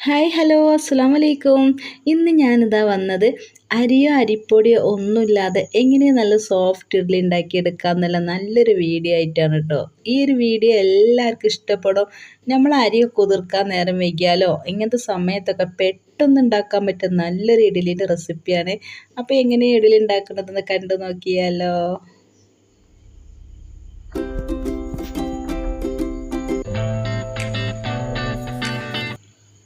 Hi hello അസ്സാം വലൈക്കും ഇന്ന് ഞാനിതാ വന്നത് അരിയോ അരിപ്പൊടിയോ ഒന്നുമില്ലാതെ എങ്ങനെ നല്ല സോഫ്റ്റ് ഇഡ്ഡലി ഉണ്ടാക്കിയെടുക്കുക എന്നുള്ള നല്ലൊരു വീഡിയോ ആയിട്ടാണ് കേട്ടോ. ഈ ഒരു വീഡിയോ എല്ലാവർക്കും ഇഷ്ടപ്പെടും. നമ്മൾ അരിയോ കുതിർക്കാൻ നേരം വൈകിയാലോ ഇങ്ങനത്തെ സമയത്തൊക്കെ പെട്ടെന്ന് ഉണ്ടാക്കാൻ പറ്റുന്ന നല്ലൊരു ഇഡ്ഡലിന്റെ റെസിപ്പിയാണ് അപ്പോൾ എങ്ങനെയാണ് ഇഡ്ഡലി ഉണ്ടാക്കുന്നതെന്ന് കണ്ടു നോക്കിയാലോ.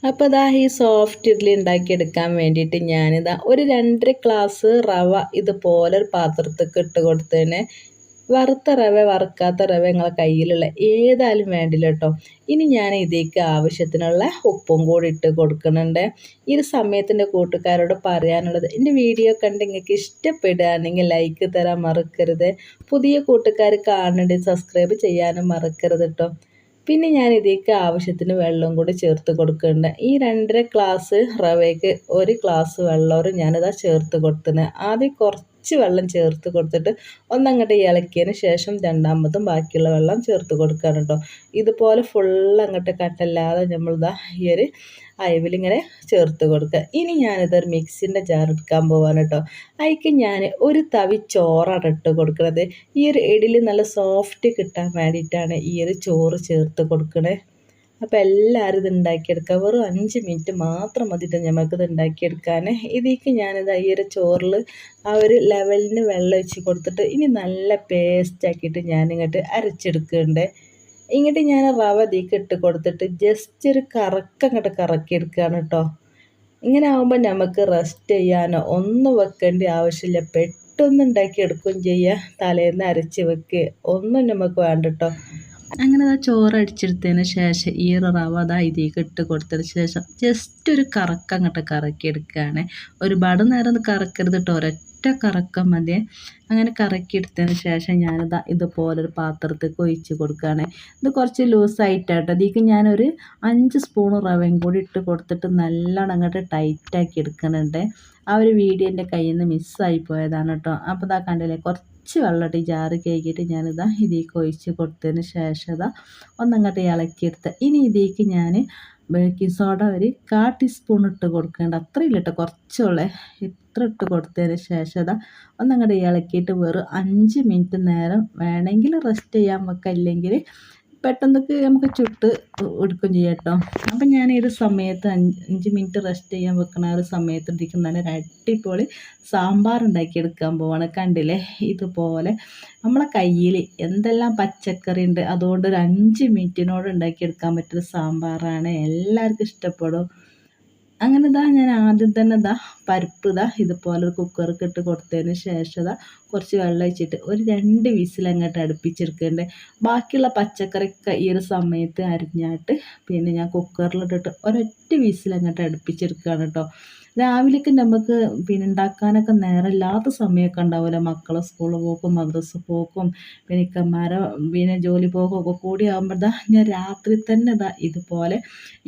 അപ്പോൾ ഇതാ ഈ സോഫ്റ്റ് ഇഡ്ഡലി ഉണ്ടാക്കിയെടുക്കാൻ വേണ്ടിയിട്ട് ഞാനിതാ ഒരു രണ്ടര ഗ്ലാസ് റവ ഇതുപോലെ ഒരു പാത്രത്തേക്ക് ഇട്ട് കൊടുത്തതിന് വറുത്ത റവ വറുക്കാത്ത റവ നിങ്ങളെ കയ്യിലുള്ള ഏതായാലും വേണ്ടില്ല കേട്ടോ. ഇനി ഞാൻ ഇതിലേക്ക് ആവശ്യത്തിനുള്ള ഉപ്പും കൂടി ഇട്ട് കൊടുക്കുന്നുണ്ട്. ഈ ഒരു സമയത്തിന്റെ കൂട്ടുകാരോട് പറയാനുള്ളത് എന്റെ വീഡിയോ കണ്ട് നിങ്ങൾക്ക് ഇഷ്ടപ്പെടുകയാണെങ്കിൽ ലൈക്ക് തരാൻ മറക്കരുത്. പുതിയ കൂട്ടുകാർ കാണേണ്ടത് സബ്സ്ക്രൈബ് ചെയ്യാനും മറക്കരുത് കേട്ടോ പിന്നെ ഞാൻ ഇതിലേക്ക് ആവശ്യത്തിന് വെള്ളം കൂടി ചേർത്ത് കൊടുക്കുന്നുണ്ട്. ഈ രണ്ടര ഗ്ലാസ് റവയ്ക്ക് ഒരു ഗ്ലാസ് വെള്ളവും ഞാനിതാ ചേർത്ത് കൊടുത്തിന് ആദ്യം കുറച്ച് വെള്ളം ചേർത്ത് കൊടുത്തിട്ട് ഒന്നങ്ങോട്ട് ഇളക്കിയതിന് ശേഷം രണ്ടാമതും ബാക്കിയുള്ള വെള്ളം ചേർത്ത് കൊടുക്കുകയാണ് കേട്ടോ. ഇതുപോലെ ഫുൾ അങ്ങോട്ട് കട്ടല്ലാതെ നമ്മളിതാ ഈ ഒരു അയവിലിങ്ങനെ ചേർത്ത് കൊടുക്കുക ഇനി ഞാനിതൊരു മിക്സിന്റെ ജാർ എടുക്കാൻ പോവാണ് കേട്ടോ. അതിക്ക് ഞാൻ ഒരു തവി ചോറാണ് ഇട്ട് കൊടുക്കുന്നത് ഈ ഒരു ഇഡലി നല്ല സോഫ്റ്റ് കിട്ടാൻ വേണ്ടിയിട്ടാണ് ഈ ഒരു ചോറ് ചേർത്ത് കൊടുക്കണേ. അപ്പോൾ എല്ലാവരും ഇത് ഉണ്ടാക്കിയെടുക്കുക. വെറും അഞ്ച് മിനിറ്റ് മാത്രം മതിയിട്ട് ഞമ്മക്കിത് ഉണ്ടാക്കിയെടുക്കാൻ ഇതിലേക്ക് ഞാനിത് ഈ ഒരു ചോറിൽ ആ ഒരു ലെവലിന് വെള്ളം ഒഴിച്ച് കൊടുത്തിട്ട് ഇനി നല്ല പേസ്റ്റ് ആക്കിയിട്ട് ഞാനിങ്ങോട്ട് അരച്ചെടുക്കുന്നുണ്ട്. ഇങ്ങോട്ട് ഞാൻ റവ തീക്ക് ഇട്ട് കൊടുത്തിട്ട് ജസ്റ്റ് ഒരു കറക്കം അങ്ങോട്ട് കറക്കിയെടുക്കുകയാണ് കേട്ടോ ഇങ്ങനെ ആകുമ്പോൾ നമുക്ക് റെസ്റ്റ് ചെയ്യാനോ ഒന്നും വെക്കേണ്ട ആവശ്യമില്ല. പെട്ടെന്ന് ഉണ്ടാക്കി എടുക്കുകയും ചെയ്യുക തലേന്ന് അരച്ച് വെക്കുക ഒന്നും നമുക്ക് വേണ്ട കേട്ടോ അങ്ങനെ ആ ചോറ് അടിച്ചെടുത്തതിന് ശേഷം ഈ റവ അതാ ഇതിലേക്ക് ഇട്ട് കൊടുത്തതിന് ശേഷം ജസ്റ്റ് ഒരു കറക്കം അങ്ങോട്ട് കറക്കിയെടുക്കുകയാണ്. ഒരുപാട് നേരം കറക്കരുത് കേട്ടോ ഒരൊറ്റ ഒറ്റ കറക്കം മതിയെ അങ്ങനെ കറക്കിയെടുത്തതിന് ശേഷം ഞാനിത് ഇതുപോലൊരു പാത്രത്തേക്ക് ഒഴിച്ച് കൊടുക്കുകയാണ്. ഇത് കുറച്ച് ലൂസായിട്ടാട്ടോ അതിലേക്ക് ഞാനൊരു അഞ്ച് സ്പൂൺ റവയും കൂടി ഇട്ട് കൊടുത്തിട്ട് നല്ലോണം അങ്ങോട്ട് ടൈറ്റാക്കി എടുക്കുന്നുണ്ട്. ആ ഒരു വീഡിയോ എന്റെ കയ്യിൽ നിന്ന് മിസ്സായി പോയതാണ് കേട്ടോ. അപ്പോൾ ഇതാ കണ്ടില്ലേ കുറച്ച് വെള്ളം ഈ ജാറ് കേക്കിയിട്ട് ഞാനിതാ ഇതിലേക്ക് ഒഴിച്ച് കൊടുത്തതിന് ശേഷം ഇതാ ഒന്നങ്ങോട്ട് ഇളക്കിയെടുത്ത്. ഇനി ഇതിലേക്ക് ഞാൻ ബേക്കിംഗ് സോഡ ഒരു കാ ടീസ്പൂൺ ഇട്ട് കൊടുക്കേണ്ട അത്രയില്ല കേട്ടോ കുറച്ചുള്ളേ. ഇത്ര ഇട്ട് കൊടുത്തതിന് ശേഷം ഒന്നങ്ങോട്ട് ഇളക്കിയിട്ട് വെറും അഞ്ച് മിനിറ്റ് നേരം വേണമെങ്കിൽ റെസ്റ്റ് ചെയ്യാൻ വെക്കുക അല്ലെങ്കിൽ പെട്ടെന്നൊക്കെ നമുക്ക് ചുട്ട് എടുക്കും ചെയ്യാം കേട്ടോ അപ്പം ഞാൻ ഈ ഒരു സമയത്ത് അഞ്ച് മിനിറ്റ് റെസ്റ്റ് ചെയ്യാൻ വെക്കണ ഒരു സമയത്ത് ഇരിക്കുന്ന നല്ല അടിപൊളി സാമ്പാർ ഉണ്ടാക്കിയെടുക്കാൻ പോവാണ്. കണ്ടില്ലേ? ഇതുപോലെ നമ്മളെ കയ്യിൽ എന്തെല്ലാം പച്ചക്കറി ഉണ്ട്. അതുകൊണ്ട് ഒരു അഞ്ച് മിനിറ്റിനോട് ഉണ്ടാക്കിയെടുക്കാൻ പറ്റുന്ന സാമ്പാറാണ്. എല്ലാവർക്കും ഇഷ്ടപ്പെടും. അങ്ങനെ ഇതാ ഞാൻ ആദ്യം തന്നെ ഇതാ പരിപ്പ് ഇതാ ഇതുപോലെ ഒരു കുക്കർക്ക് ഇട്ട് കൊടുത്തതിന് ശേഷം ഇതാ കുറച്ച് വെള്ളം ഒഴിച്ചിട്ട് ഒരു രണ്ട് വിസിൽ അങ്ങോട്ട് അടുപ്പിച്ചെടുക്കേണ്ടത് ബാക്കിയുള്ള പച്ചക്കറിയൊക്കെ ഈ ഒരു സമയത്ത് അരിഞ്ഞാട്ട് പിന്നെ ഞാൻ കുക്കറിലിട്ടിട്ട് ഒരൊറ്റ വിസിൽ അങ്ങോട്ട് അടുപ്പിച്ചെടുക്കുകയാണ് കേട്ടോ. രാവിലേക്ക് നമുക്ക് പിന്നെ ഉണ്ടാക്കാനൊക്കെ നേരമില്ലാത്ത സമയമൊക്കെ ഉണ്ടാവില്ല മക്കളെ സ്കൂളിൽ പോക്കും മദ്രസ പോക്കും പിന്നെ ഇക്കന്മാരെ പിന്നെ ജോലി പോക്കും ഒക്കെ കൂടി ആകുമ്പോഴാ ഞാൻ രാത്രി തന്നെ ഇതാ ഇതുപോലെ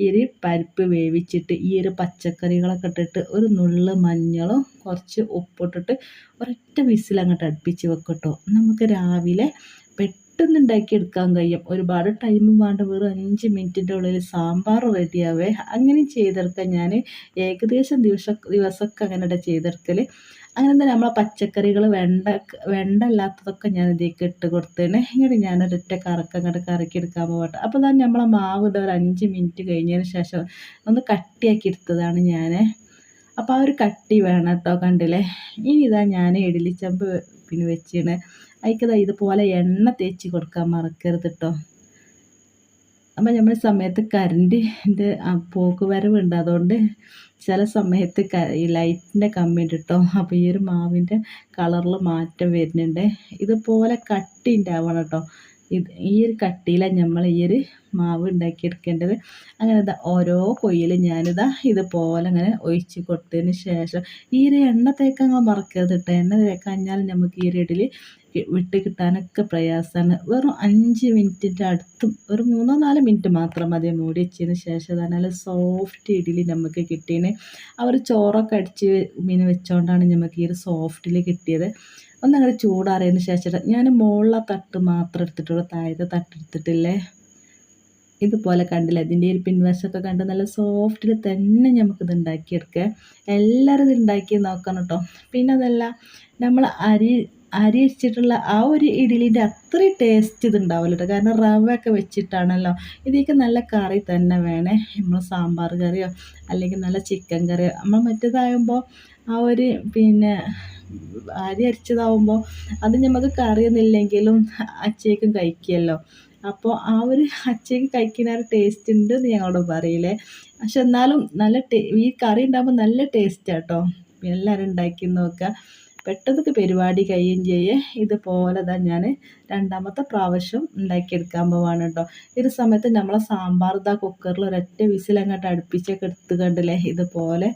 ഈ പരിപ്പ് വേവിച്ചിട്ട് ഈ ഒരു പച്ചക്കറികളൊക്കെ ഇട്ടിട്ട് ഒരു നുള്ള് മഞ്ഞളും കുറച്ച് ഉപ്പിട്ടിട്ട് ഒരൊറ്റ വിസിൽ അങ്ങോട്ട് അടുപ്പിച്ച് വെക്കട്ടോ. നമുക്ക് രാവിലെ പെട്ടെന്ന് ഉണ്ടാക്കിയെടുക്കാൻ കഴിയും. ഒരുപാട് ടൈമും വേണ്ട. വെറും അഞ്ച് മിനിറ്റിന്റെ ഉള്ളിൽ സാമ്പാർ റെഡിയാവേ അങ്ങനെ ചെയ്തെടുക്കാൻ ഞാൻ ഏകദേശം ദിവസ ദിവസമൊക്കെ അങ്ങനെ ചെയ്തെടുക്കൽ അങ്ങനെ തന്നെ നമ്മളെ പച്ചക്കറികൾ വെണ്ട വെണ്ട അല്ലാത്തതൊക്കെ ഞാൻ ഇതിലേക്ക് ഇട്ട് കൊടുത്തേനെ ഇങ്ങനെ ഞാനൊരൊറ്റ കറക്കം അങ്ങോട്ട് കറക്കിയെടുക്കാൻ പോകട്ടെ. അപ്പോൾ തന്നെ നമ്മളെ മാവ് ഇത് ഒരു അഞ്ച് മിനിറ്റ് കഴിഞ്ഞതിന് ശേഷം ഒന്ന് കട്ടിയാക്കി എടുത്തതാണ് ഞാൻ അപ്പോൾ ആ ഒരു കട്ടി വേണം കേട്ടോ കണ്ടില്ലേ? ഇനി ഇതാ ഞാൻ ഇഡലിച്ചമ്പ് പിന്നെ വെച്ചിണ്. അതിക്കതാ ഇതുപോലെ എണ്ണ തേച്ച് കൊടുക്കാൻ മറക്കരുത് കേട്ടോ അപ്പം നമ്മൾ സമയത്ത് കറണ്ടിന്റെ പോക്ക് വരവുണ്ട്. അതുകൊണ്ട് ചില സമയത്ത് ഈ ലൈറ്റിന്റെ കമ്മിയുണ്ട് കേട്ടോ അപ്പോൾ ഈ ഒരു മാവിന്റെ കളറിൽ മാറ്റം വരുന്നുണ്ട്. ഇതുപോലെ കട്ടി ഉണ്ടാവണം കേട്ടോ ഇത് ഈ ഒരു കട്ടിയിലാണ് നമ്മൾ ഈ ഒരു മാവ് ഉണ്ടാക്കിയെടുക്കേണ്ടത്. അങ്ങനെ ഇതാ ഓരോ കൊയ്യിലും ഞാനിതാ ഇതുപോലെ അങ്ങനെ ഒഴിച്ച് കൊടുത്തതിന് ശേഷം ഈ ഒരു എണ്ണ തേക്കാൻ മറക്കരുത് കേട്ടോ എണ്ണ തേക്കാഞ്ഞാൽ നമുക്ക് ഈ ഇഡലി വിട്ട് കിട്ടാനൊക്കെ പ്രയാസമാണ് വെറും അഞ്ച് മിനിറ്റിന്റെ അടുത്തും ഒരു മൂന്നോ നാല് മിനിറ്റ് മാത്രം മതി മൂടി വെച്ചതിന് ശേഷം നല്ല സോഫ്റ്റ് ഇഡലി നമുക്ക് കിട്ടിയത് അവർ ചോറൊക്കെ അടിച്ച് മീൻ വെച്ചുകൊണ്ടാണ് നമുക്ക് ഈ ഒരു സോഫ്റ്റിൽ കിട്ടിയത്. ഒന്നങ്ങനെ ചൂടാറിയതിന് ശേഷം ഞാൻ മുകളിലെ തട്ട് മാത്രം എടുത്തിട്ടുള്ളൂ. താഴത്തെ തട്ട് എടുത്തിട്ടില്ലേ? ഇതുപോലെ കണ്ടില്ല? ഇതിന്റെ ഒരു പിൻവശമൊക്കെ കണ്ട് നല്ല സോഫ്റ്റിൽ തന്നെ നമുക്കിത് ഉണ്ടാക്കിയെടുക്കുക എല്ലാവരും ഇത് ഉണ്ടാക്കി നോക്കണം കേട്ടോ പിന്നെ അതല്ല നമ്മൾ അരി അരി വെച്ചിട്ടുള്ള ആ ഒരു ഇഡ്ഡലിന്റെ അത്രയും ടേസ്റ്റ് ഇത് ഉണ്ടാവില്ല കേട്ടോ കാരണം റവ ഒക്കെ വെച്ചിട്ടാണല്ലോ. ഇതിലേക്ക് നല്ല കറി തന്നെ വേണേ. നമ്മൾ സാമ്പാർ കറിയോ അല്ലെങ്കിൽ നല്ല ചിക്കൻ കറിയോ. നമ്മൾ മറ്റേതാകുമ്പോൾ ആ ഒരു പിന്നെ അരി അരിച്ചതാവുമ്പോൾ അത് നമുക്ക് കറിയൊന്നുമില്ലെങ്കിലും അച്ചേക്കും കഴിക്കുമല്ലോ അപ്പോൾ ആ ഒരു അച്ചയ്ക്ക് കഴിക്കുന്ന ഒരു ടേസ്റ്റ് ഉണ്ട് എന്ന് ഞങ്ങളോട് പറയില്ലേ. പക്ഷെ എന്നാലും നല്ല ടേ ഈ കറി ഉണ്ടാകുമ്പോൾ നല്ല ടേസ്റ്റാണ് കേട്ടോ എല്ലാവരും ഉണ്ടാക്കി നോക്കുക പെട്ടെന്നൊക്കെ പരിപാടി കഴിയും ചെയ്യേ. ഇതുപോലെ തന്നെ ഞാൻ രണ്ടാമത്തെ പ്രാവശ്യം ഉണ്ടാക്കിയെടുക്കാൻ പോവാണ് കേട്ടോ. ഒരു സമയത്ത് നമ്മളെ സാമ്പാർ ഇതാ കുക്കറിൽ ഒരൊറ്റ വിസിലങ്ങോട്ട് അടുപ്പിച്ചൊക്കെ എടുത്ത് കണ്ടില്ലേ? ഇതുപോലെ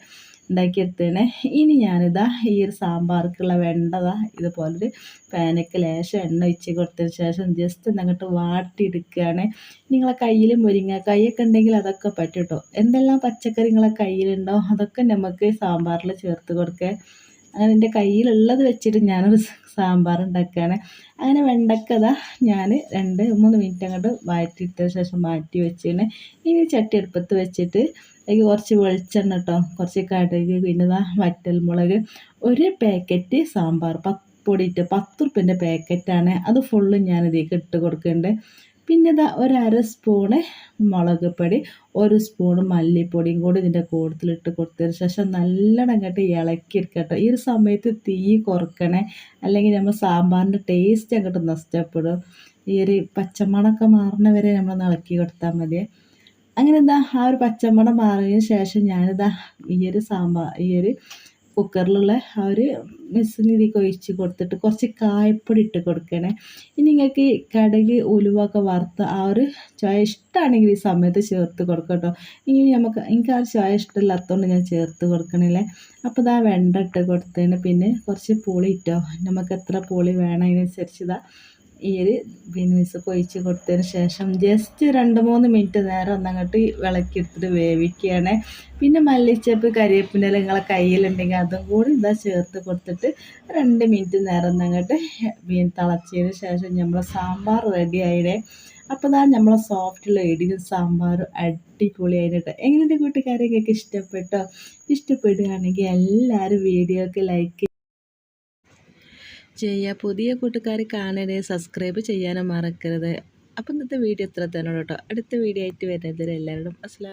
ഉണ്ടാക്കിയെടുത്തേനെ. ഇനി ഞാനിതാ ഈ ഒരു സാമ്പാർക്കുള്ള വെണ്ടതാ ഇതുപോലൊരു പാനക്ക് ലേശം എണ്ണ ഒഴിച്ച് കൊടുത്തതിന് ശേഷം ജസ്റ്റ് അങ്ങോട്ട് വാട്ടിയെടുക്കുകയാണ്. നിങ്ങളെ കയ്യിൽ മുരിങ്ങക്കായൊക്കെ ഉണ്ടെങ്കിൽ അതൊക്കെ പറ്റും കേട്ടോ എന്തെല്ലാം പച്ചക്കറി നിങ്ങളെ കയ്യിലുണ്ടോ? അതൊക്കെ നമുക്ക് സാമ്പാറിൽ ചേർത്ത് കൊടുക്കുക അങ്ങനെ എന്റെ കയ്യിലുള്ളത് വെച്ചിട്ട് ഞാനൊരു സാമ്പാർ ഉണ്ടാക്കുകയാണ്. അങ്ങനെ വെണ്ടക്കത ഞാൻ രണ്ട് മൂന്ന് മിനിറ്റ് അങ്ങോട്ട് വഴറ്റിയിട്ട ശേഷം മാറ്റി വെച്ചിട്ട് ഇനി ചട്ടി അടുപ്പത്ത് വെച്ചിട്ട് അതിലേക്ക് കുറച്ച് വെളിച്ചെണ്ണ കേട്ടോ കുറച്ച് കടുക് പിന്നെ ഇതാ വറ്റൽമുളക് ഒരു പാക്കറ്റ് സാമ്പാർ പൊടിയിട്ട് പത്ത് റുപ്യന്റെ പാക്കറ്റാണ് അത് ഫുള്ള് ഞാനിതേക്ക് ഇട്ട് കൊടുക്കുന്നുണ്ട്. പിന്നെ ഇതാ ഒരു അര സ്പൂണ് മുളക് പൊടി ഒരു സ്പൂണ് മല്ലിപ്പൊടിയും കൂടി ഇതിന്റെ കൂട്ടത്തിലിട്ട് കൊടുത്തതിന് ശേഷം നല്ലോണം അങ്ങോട്ട് ഇളക്കി എടുക്കട്ടോ ഈ ഒരു സമയത്ത് തീ കുറക്കണേ അല്ലെങ്കിൽ നമ്മൾ സാമ്പാറിന്റെ ടേസ്റ്റ് അങ്ങോട്ട് നഷ്ടപ്പെടും. ഈ ഒരു പച്ചമണമൊക്കെ മാറുന്ന വരെ നമ്മൾ ഇളക്കി കൊടുത്താൽ മതി അങ്ങനെ എന്താ ആ ഒരു പച്ചമണം മാറിയതിന് ശേഷം ഞാനിതാ ഈ ഒരു സാമ്പാർ ഈ ഒരു കുക്കറിലുള്ള ആ ഒരു മിസ്സിനിതി ഒഴിച്ച് കൊടുത്തിട്ട് കുറച്ച് കായപ്പൊടി ഇട്ട് കൊടുക്കണേ. ഇനി നിങ്ങൾക്ക് കടക് ഉലുവൊക്കെ വറുത്ത് ആ ഒരു ചായ ഇഷ്ടമാണെങ്കിൽ ഈ സമയത്ത് ചേർത്ത് കൊടുക്കട്ടോ കേട്ടോ ഇനി നമുക്ക് എനിക്ക് ആ ചായ ഇഷ്ടമില്ലാത്തതുകൊണ്ട് ഞാൻ ചേർത്ത് കൊടുക്കണില്ലേ. അപ്പോൾ ഇതാ വെണ്ട ഇട്ട് കൊടുത്തതിന് പിന്നെ കുറച്ച് പുളി ഇട്ടോ. നമുക്ക് എത്ര പുളി വേണം അതിനനുസരിച്ച് ഇതാ ഈ ഒരു ബീൻവീസ് കൊഴിച്ച് കൊടുത്തതിന് ശേഷം ജസ്റ്റ് രണ്ട് മൂന്ന് മിനിറ്റ് നേരം ഒന്നങ്ങോട്ട് വിളക്കിയെടുത്തിട്ട് വേവിക്കുകയാണ്. പിന്നെ മല്ലിച്ചപ്പ് കരിവേപ്പിന്റെ നിങ്ങളെ കയ്യിലുണ്ടെങ്കിൽ അതും കൂടി ഇതാ ചേർത്ത് കൊടുത്തിട്ട് രണ്ട് മിനിറ്റ് നേരം ഒന്നങ്ങോട്ട് ബീൻ തിളച്ചതിന് ശേഷം നമ്മൾ സാമ്പാർ റെഡി അപ്പോൾ ഇതാ നമ്മളെ സോഫ്റ്റുള്ള ഇടിയും സാമ്പാറും അടിപൊളി ആയിട്ട് എങ്ങനെയുണ്ട് കൂട്ടുകാരെ നിങ്ങൾക്ക് ഇഷ്ടപ്പെട്ടോ? ഇഷ്ടപ്പെടുകയാണെങ്കിൽ എല്ലാവരും വീഡിയോക്ക് ലൈക്ക് ചെയ്യുക പുതിയ കൂട്ടുകാർ കാണണേ സബ്സ്ക്രൈബ് ചെയ്യാനും മറക്കരുത്. അപ്പം ഇന്നത്തെ വീഡിയോ ഇത്ര തന്നെ കേട്ടോ. അടുത്ത വീഡിയോ ആയിട്ട് വരുന്നതിൽ എല്ലാവരോടും അസ്ലാം